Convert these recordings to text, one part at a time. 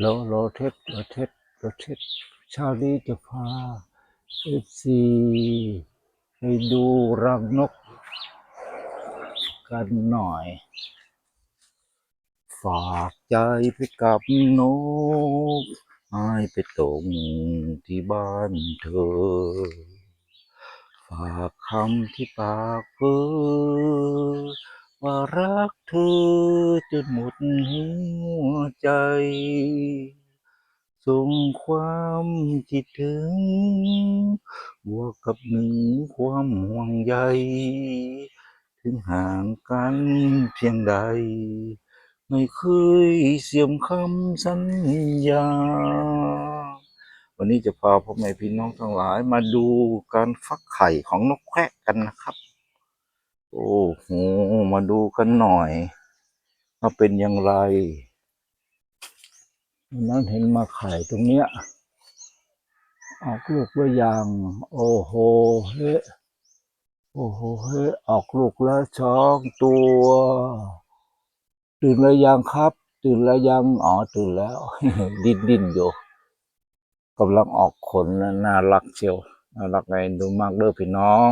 โลโลเทสโลเทสโลเทสชาลีจะพาเอฟซีไปดูรังนก กันหน่อย ฝากใจไปกับนกให้ไปตรงที่บ้านเธอ ฝากคำที่ปากเพ้อว่า รักเธอจนหมดหัวใจส่งความคิดถึงบวกกับหนึ่งความห่วงใย ถึงห่างกันเพียงใด ไม่เคยเสียมคำสัญญา วันนี้จะพาพ่อแม่พี่น้องทั้งหลายมาดูการฟักไข่ของนกแคระกันนะครับ โอ้โห มาดูกันหน่อยว่าเป็นอย่างไรนั้นเห็นมาไข่ตรงเนี้ยออกลูกแล้วยังโอ้โหเฮ้โอ้โหเฮ้ออกลูกแล้วสองตัว ตื่นแล้วยังครับ ตื่นแล้วยังอ๋อตื่นแล้ว ดิ้นดิ้นอยู่กำลังออกขนนะน่ารักเชียวน่ารักไงดูมากเด้อพี่น้อง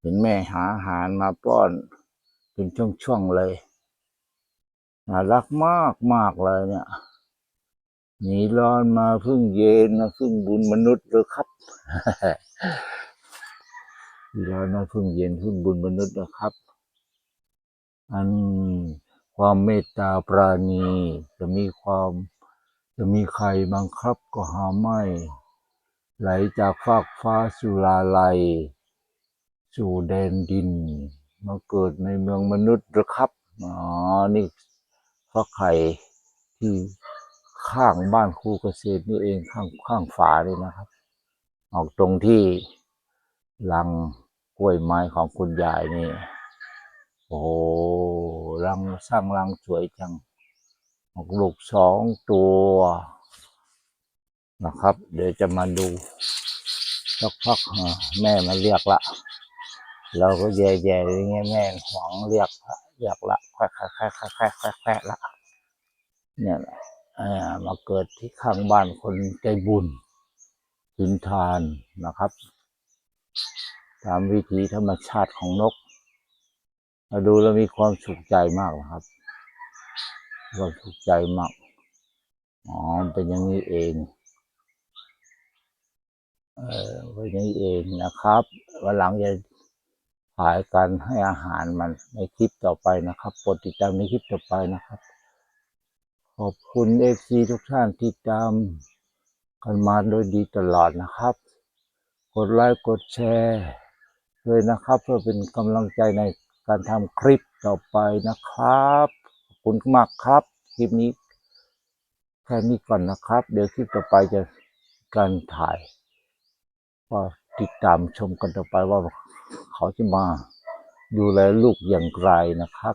เห็นแม่หาอาหารมาป้อนเป็นช่วงๆเลยน่ารักมากมากๆเลยเนี่ยหนีร้อนมาพิ่งเย็นมาพิ่งบุญมนุษย์เลยครับหนีร้อนมาพิ่งเย็นพิ่งบุญมนุษย์นะครับ อันความเมตตาปราณี จะมีความจะมีใครบังคับก็หาไม่ ไหลจากฟากฟ้าสุลาลัย สู่แดนดิน มาเกิดในเมืองมนุษย์นะครับ อ๋อ นี่ฟักไข่ที่ข้างบ้านครูเกษตรนี่เองข้างข้างฝาเลยนะครับ ออกตรงที่รังกล้วยไม้ของคุณยายนี่ โอ้โหรังสร้างรังสวยจัง ออกลูกสองตัวนะครับ เดี๋ยวจะมาดูสักพักแม่มาเรียกละ เราก็แย่ๆอย่างเงี้ยแม่หวงเรียกละเรียกละแควะแควะแควะแควะแควะแควะละ เนี่ยแหละมาเกิดที่ข้างบ้านคนใจบุญหินทานนะครับ ตามวิถีธรรมชาติของนกมาดูแล้วมีความสุขใจมากนะครับความสุขใจมากอ๋อเป็นอย่างนี้เองเออเป็นอย่างนี้เองนะครับวันหลังจะ ถ่ายการให้อาหารมันในคลิปต่อไปนะครับโปรดติดตามในคลิปต่อไปนะครับ ขอบคุณเอฟซีทุกท่านที่ตามกันมาโดยดีตลอดนะครับ กดไลค์กดแชร์ด้วยนะครับ เพื่อเป็นกำลังใจในการทำคลิปต่อไปนะครับขอบคุณมากครับ คลิปนี้แค่นี้ก่อนนะครับ เดี๋ยวคลิปต่อไปจะการถ่ายก็ติดตามชมกันต่อไปว่า เขาจะมาดูแลลูกอย่างไรนะครับ